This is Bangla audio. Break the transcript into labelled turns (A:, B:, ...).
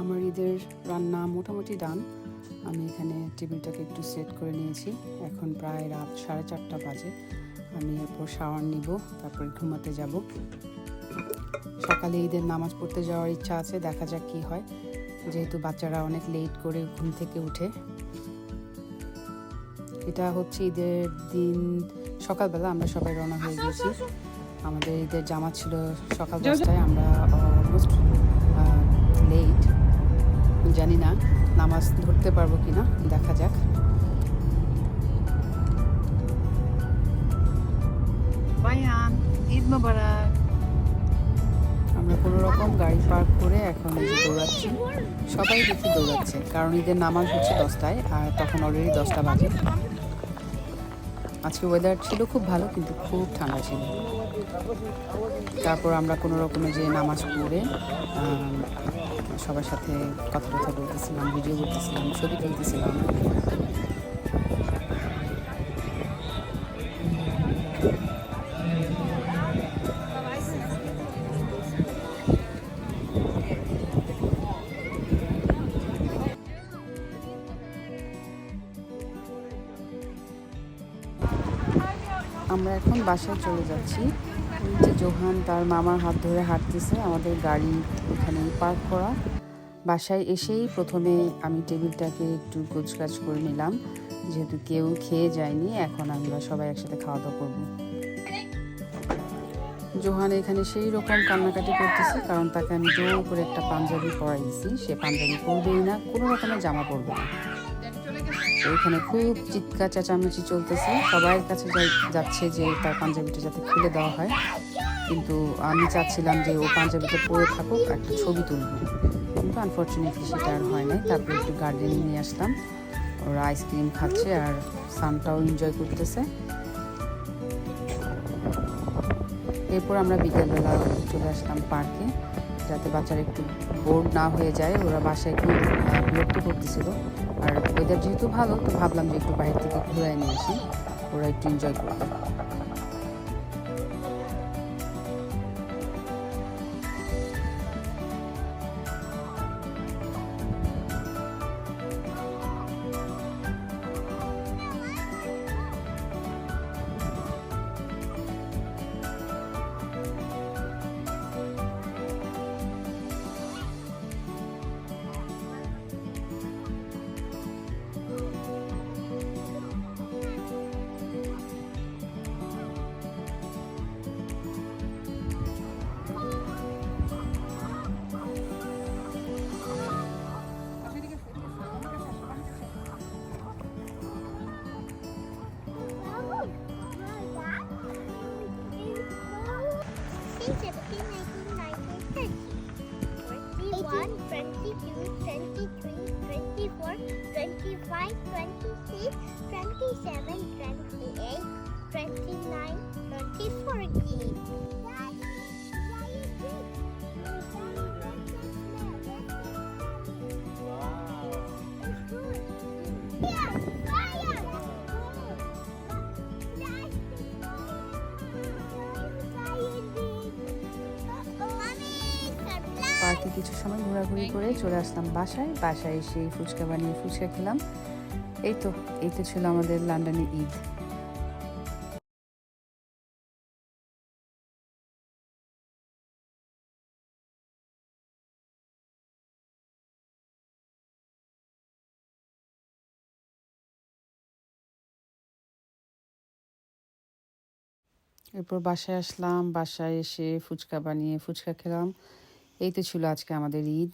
A: আমার ঈদের রান্না মোটামুটি ডান। আমি এখানে টেবিলটাকে একটু সেট করে নিয়েছি। এখন প্রায় রাত সাড়ে চারটা বাজে। আমি এরপর শাওয়ার নিব, তারপর ঘুমাতে যাব। সকালে ঈদের নামাজ পড়তে যাওয়ার ইচ্ছা আছে, দেখা যাক কি হয়। যেহেতু বাচ্চারা অনেক লেট করে ঘুম থেকে উঠে। এটা হচ্ছে ঈদের দিন, সকালবেলা আমরা সবাই রওনা হয়ে গেছি। আমাদের ঈদের জামা ছিল সকাল দশটায়, আমরা অলমোস্ট লেট জানি না নামাজ ধরতে পারব কি না দেখা যাক।
B: বায়ান ঈদ মোবারক।
A: আমরা কোনো রকম গাড়ি পার্ক করে এখন দৌড়াচ্ছি। সবাই দেখি দৌড়াচ্ছে কারণ ঈদের নামাজ হচ্ছে দশটায় আর তখন অলরেডি দশটা বাজে। আজকে ওয়েদার ছিল খুব ভালো, কিন্তু খুব ঠান্ডা ছিল। তারপর আমরা কোনো রকমে যে নামাজ পড়ে সবার সাথে কথা কথা বলতেছিলাম ভিডিও করতেছিলাম, ছবি তুলতেছিলাম। আমরা এখন বাসায় চলে যাচ্ছি। যে জোহান, তার মামার হাত ধরে হাঁটতেছে, আমাদের গাড়ি ওখানে পার্ক করা। বাসায় এসেই প্রথমে আমি টেবিলটাকে একটু গোছগাছ করে নিলাম। যেহেতু কেউ খেয়ে যায়নি, এখন আমরা সবাই একসাথে খাওয়া দাওয়া করব। জোহান এখানে সেই রকম কান্নাকাটি করতেছে, কারণ তাকে আমি জোর করে একটা পাঞ্জাবি পরাই দিছি সে পাঞ্জাবি পরবেই না, কোনো রকমের জামা পরবে না। এখানে খুব চিৎকার চেঁচামেচি চলতেছে। সবার কাছে যাচ্ছে যে তার পাঞ্জাবিটা যাতে খুলে দেওয়া হয়। কিন্তু আমি চাচ্ছিলাম যে ও পাঞ্জাবিটা পরে থাকুক একটা ছবি তুলব। কিন্তু আনফর্চুনেটলি সেটা আর হয় নাই। তারপরে একটু গার্ডেনে নিয়ে আসলাম। ওরা আইসক্রিম খাচ্ছে আর সানটাও এনজয় করতেছে। এরপর আমরা বিকেলবেলা চলে আসলাম পার্কে যাতে বাচ্চারা একটু বোর্ড না হয়ে যায়। ওরা বাসায় একটু বিরক্ত করতেছিল। আর ওয়েদার যেহেতু ভালো, তো ভাবলাম যে একটু বাইরে থেকে ঘুরে নিয়ে আসি। ওরা একটু এনজয় করবে।
C: 2015, 19, 21, 22, 23, 24, 25, 26, 27, 28, 29, 34. Yeah!
A: পার্কে কিছু সময় ঘোরাঘুরি করে চলে আসলাম বাসায়। বাসায় এসে ফুচকা বানিয়ে ফুচকা খেলাম। এই তো এই তো ছিল আমাদের লন্ডনে ঈদ। এরপর বাসায় আসলাম, বাসায় এসে ফুচকা বানিয়ে ফুচকা খেলাম। এই তো ছিল আজকে আমাদের ঈদ।